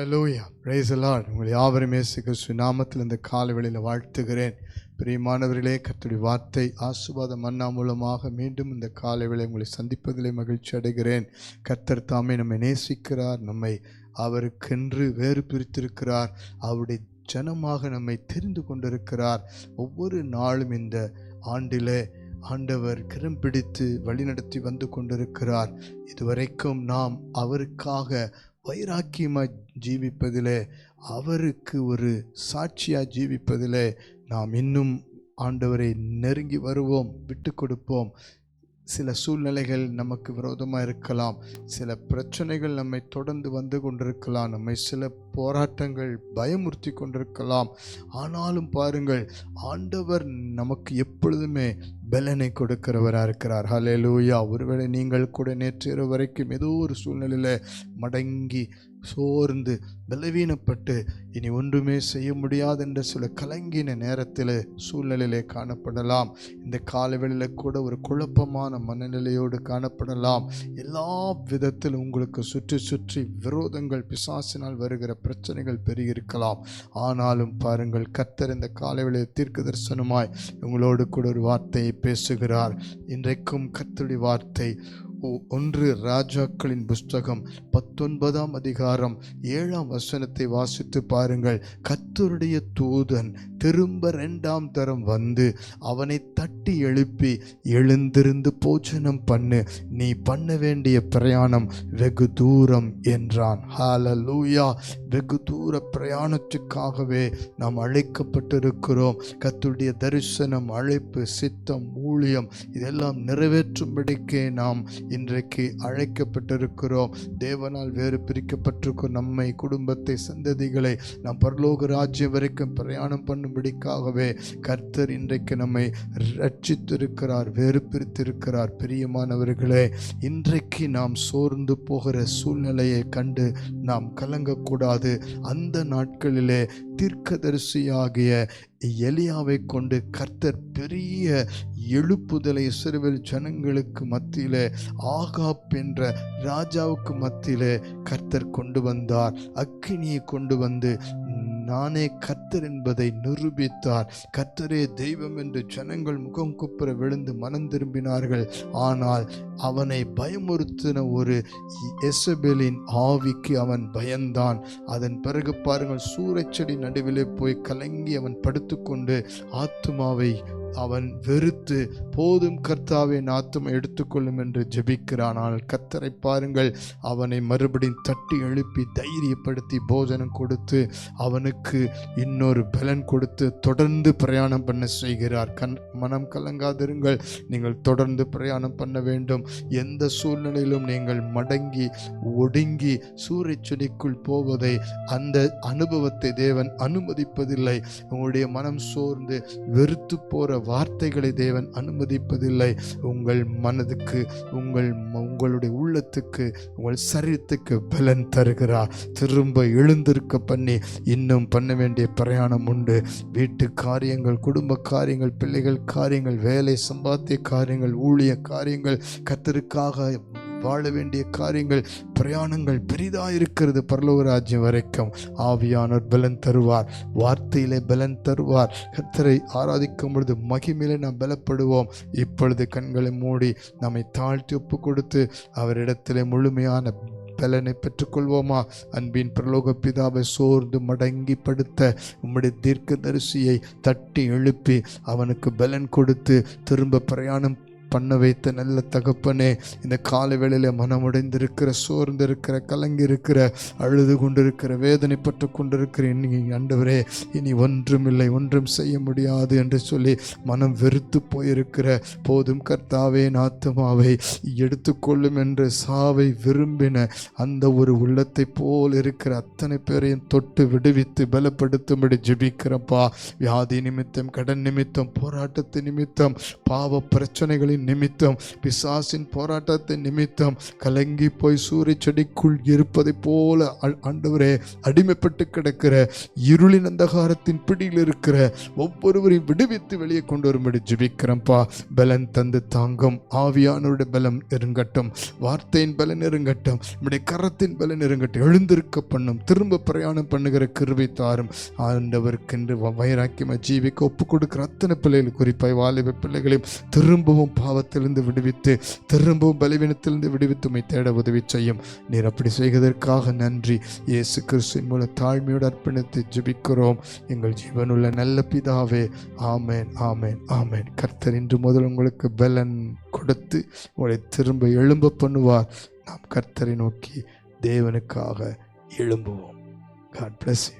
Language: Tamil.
ஹalleluya praise the உங்களை யாவரும் இயேசு கிறிஸ்து நாமத்தில் இந்த காலவெளியில் வாழ்த்துகிறேன். பிரியமானவர்களே கத்துடைய வார்த்தை ஆசுவாத மன்னா மூலமாக மீண்டும் இந்த காலை உங்களை சந்திப்பதிலே மகிழ்ச்சி அடைகிறேன். கர்த்தர் தாமே நம்மை நேசிக்கிறார் நம்மை அவருக்கென்று வேறு பிரித்திருக்கிறார். அவருடைய ஜனமாக நம்மை தெரிந்து கொண்டிருக்கிறார். ஒவ்வொரு நாளும் இந்த ஆண்டிலே ஆண்டவர் கிரம் பிடித்து வழிநடத்தி வந்து கொண்டிருக்கிறார். இதுவரைக்கும் நாம் அவருக்காக வைராக்கியமாக ஜீவிப்பதிலே அவருக்கு ஒரு சாட்சியாக ஜீவிப்பதிலே நாம் இன்னும் ஆண்டவரை நெருங்கி வருவோம் விட்டு கொடுப்போம். சில சூழ்நிலைகள் நமக்கு விரோதமாக இருக்கலாம் சில பிரச்சனைகள் நம்மை தொடர்ந்து வந்து கொண்டிருக்கலாம் நம்மை சில போராட்டங்கள் பயமுறுத்தி கொண்டிருக்கலாம். ஆனாலும் பாருங்கள் ஆண்டவர் நமக்கு எப்பொழுதுமே பலனை கொடுக்கிறவராக இருக்கிறார். ஹalleluya. ஒருவேளை நீங்கள் கூட நேற்று இரவு வரைக்கும் ஏதோ ஒரு சூழ்நிலையில் மடங்கி சோர்ந்து பலவீனப்பட்டு இனி ஒன்றுமே செய்ய முடியாது என்ற சில கலங்கின நேரத்தில் சூழ்நிலையிலே காணப்படலாம். இந்த காலவெளியில் கூட ஒரு குழப்பமான மனநிலையோடு காணப்படலாம். எல்லா விதத்திலும் உங்களுக்கு சுற்றி சுற்றி விரோதங்கள் பிசாசினால் வருகிற பிரச்சனைகள் பெருகியிருக்கலாம். ஆனாலும் பாருங்கள் கர்த்தர் இந்த காலவெளியில் தீர்க்க தரிசனமாய் உங்களோடு கூட ஒரு வார்த்தையை பேசுகிறார். இன்றைக்கும் கர்த்தருடைய வார்த்தை ஒன்று ராஜாக்களின் புஸ்தகம் பத்தொன்பதாம் அதிகாரம் ஏழாம் வசனத்தை வாசித்து பாருங்கள். கத்தருடைய தூதன் திரும்ப ரெண்டாம் தரம் வந்து அவனை தட்டி எழுப்பி எழுந்திருந்து போஜனம் பண்ணு நீ பண்ண வேண்டிய பிரயாணம் வெகு தூரம் என்றான். ஹalleluya வெகு தூர பிரயாணத்துக்காகவே நாம் அழைக்கப்பட்டிருக்கிறோம். கத்துடைய தரிசனம் அழைப்பு சித்தம் ஊழியம் இதெல்லாம் நிறைவேற்றும்படிக்கே நாம் இன்றைக்கு அழைக்கப்பட்டிருக்கிறோம். தேவனால் வேறு பிரிக்கப்பட்டிருக்கும் நம்மை குடும்பத்தை சந்ததிகளை நாம் பரலோக ராஜ்யம் வரைக்கும் பிரயாணம் பண்ணும்படிக்காகவே கர்த்தர் இன்றைக்கு நம்மை ரட்சித்திருக்கிறார் வேறு பிரித்திருக்கிறார். பிரியமானவர்களே இன்றைக்கு நாம் சோர்ந்து போகிற சூழ்நிலையை கண்டு நாம் கலங்கக்கூடாது. அந்த நாட்களிலே தீர்க்கதரிசியாகிய எலியாவை கொண்டு கர்த்தர் பெரிய எழுப்புதலை சிறுவில் ஜனங்களுக்கு மத்தியில் ஆகாப் என்ற ராஜாவுக்கு மத்தியில் கர்த்தர் கொண்டு வந்தார். அக்கினியை கொண்டு வந்து நானே கர்த்தர் என்பதை நிரூபித்தார். கர்த்தரே தெய்வம் என்று ஜனங்கள் முகம் குப்புற விழுந்து மனம் திரும்பினார்கள். ஆனால் அவனை பயமுறுத்தின ஒரு எசபெலின் ஆவிக்கு அவன் பயந்தான். அதன் பிறகு பாருங்கள் சூறைச்செடி நடுவிலே போய் கலங்கி அவன் படுத்துக்கொண்டு ஆத்துமாவை அவன் வெறுத்து போதும் கர்த்தாவே நாத்தம் எடுத்துக்கொள்ளும் என்று ஜெபிக்கிறான். ஆனால் பாருங்கள் அவனை மறுபடியும் தட்டி எழுப்பி தைரியப்படுத்தி போஜனம் கொடுத்து அவனுக்கு இன்னொரு பலன் கொடுத்து தொடர்ந்து பிரயாணம் பண்ண செய்கிறார். கண் மனம் கலங்காதிருங்கள். நீங்கள் தொடர்ந்து பிரயாணம் பண்ண வேண்டும். எந்த சூழ்நிலையிலும் நீங்கள் மடங்கி ஒடுங்கி சூறைச் செடிக்குள் போவதை அந்த அனுபவத்தை தேவன் அனுமதிப்பதில்லை. உங்களுடைய மனம் சோர்ந்து வெறுத்து போற வார்த்தைகளை தேவன் அனுமதிப்பதில்லை. உங்கள் மனதுக்கு உங்கள் ம- உங்களுடைய உள்ளத்துக்கு உங்கள் சரீரத்துக்கு பலன் தருகிறார். திரும்ப எழுந்திருக்க பண்ணி இன்னும் பண்ண வேண்டிய பிரயாணம் உண்டு. வீட்டு காரியங்கள் குடும்ப காரியங்கள் பிள்ளைகள் காரியங்கள் வேலை சம்பாத்திய காரியங்கள் ஊழிய காரியங்கள் கத்தருக்காக வாழ வேண்டிய காரியங்கள் பிரயாணங்கள் பெரிதாக இருக்கிறது பரலோக ராஜ்யம் வரைக்கும். ஆவியானவர் பலன் தருவார். வார்த்தையிலே பலன் தருவார். கர்த்தரை ஆராதிக்கும் பொழுது மகிமையிலே நாம் பலப்படுவோம். இப்பொழுது கண்களை மூடி நம்மை தாழ்த்தி ஒப்பு கொடுத்து அவரிடத்திலே முழுமையான பலனை பெற்றுக்கொள்வோமா? அன்பின் பிரலோக பிதாவை சோர்ந்து மடங்கி படுத்த உம்முடைய தீர்க்கதரிசியை தட்டி எழுப்பி அவனுக்கு பலன் கொடுத்து திரும்ப பிரயாணம் பண்ண வைத்த நல்ல தகப்பனே இந்த காலை வேளையில் மனமுடைந்திருக்கிற சோர்ந்திருக்கிற கலங்கி இருக்கிற அழுது கொண்டிருக்கிற வேதனைப்பட்டு கொண்டிருக்கிற இனி ஆண்டவரே இனி ஒன்றும் இல்லை ஒன்றும் செய்ய முடியாது என்று சொல்லி மனம் வெறுத்து போயிருக்கிற போதும் கர்த்தாவே நாத்துமாவை எடுத்துக்கொள்ளும் என்று சாவை விரும்பின அந்த ஒரு உள்ளத்தை போல் இருக்கிற அத்தனை பேரையும் தொட்டு விடுவித்து பலப்படுத்தும்படி ஜெபிக்கிறப்பா. வியாதி நிமித்தம் கடன் நிமித்தம் போராட்டத்து நிமித்தம் பாவ பிரச்சனைகளின் போராட்டத்தின் நிமித்தம் பிசாசின் போராட்டத்தின் நிமித்தம் கலங்கி போய் சூரிய செடிக்குள் இருப்பதை போல ஆண்டவரே அடிமைப்பட்டு கிடக்கிற இருளின் அந்தகாரத்தின் பிடியில் இருக்கிற ஒவ்வொருவரையும் விடுவித்து வெளியே கொண்டு வரும்படி ஜெபிக்கிறேன்ப்பா பலன் தந்து தாங்கும். ஆவியானவருடைய பலம் இருங்கட்டும் வார்த்தையின் பலன் இருங்கட்டும் நம்முடைய கரத்தின் பலன் இருங்கட்டும் எழுந்திருக்க பண்ணும். திரும்ப பிரயாணம் பண்ணுகிற கிருவை தாரும். ஆண்டவருக்கென்று வைராக்கியமாக ஜீவிக்க ஒப்பு கொடுக்கிற அத்தனை பிள்ளைகள் குறிப்பாய் வாலிப பிள்ளைகளையும் திரும்பவும் பா பாவத்திலிருந்து விடுவித்து திரும்பவும் பலவீனத்திலிருந்து விடுவித்து உண்மை தேட உதவி செய்யும். நீர் அப்படி செய்வதற்காக நன்றி. இயேசு கிறிஸ்துவின் மூலம் தாழ்மையோடு அர்ப்பணித்து ஜெபிக்கிறோம். எங்கள் ஜீவனுள்ள நல்ல பிதாவே ஆமேன் ஆமேன் ஆமேன். கர்த்தர் இன்று முதல் உங்களுக்கு பலன் கொடுத்து உங்களை திரும்ப எழும்ப பண்ணுவார். நாம் கர்த்தரை நோக்கி தேவனுக்காக எழும்புவோம். God bless you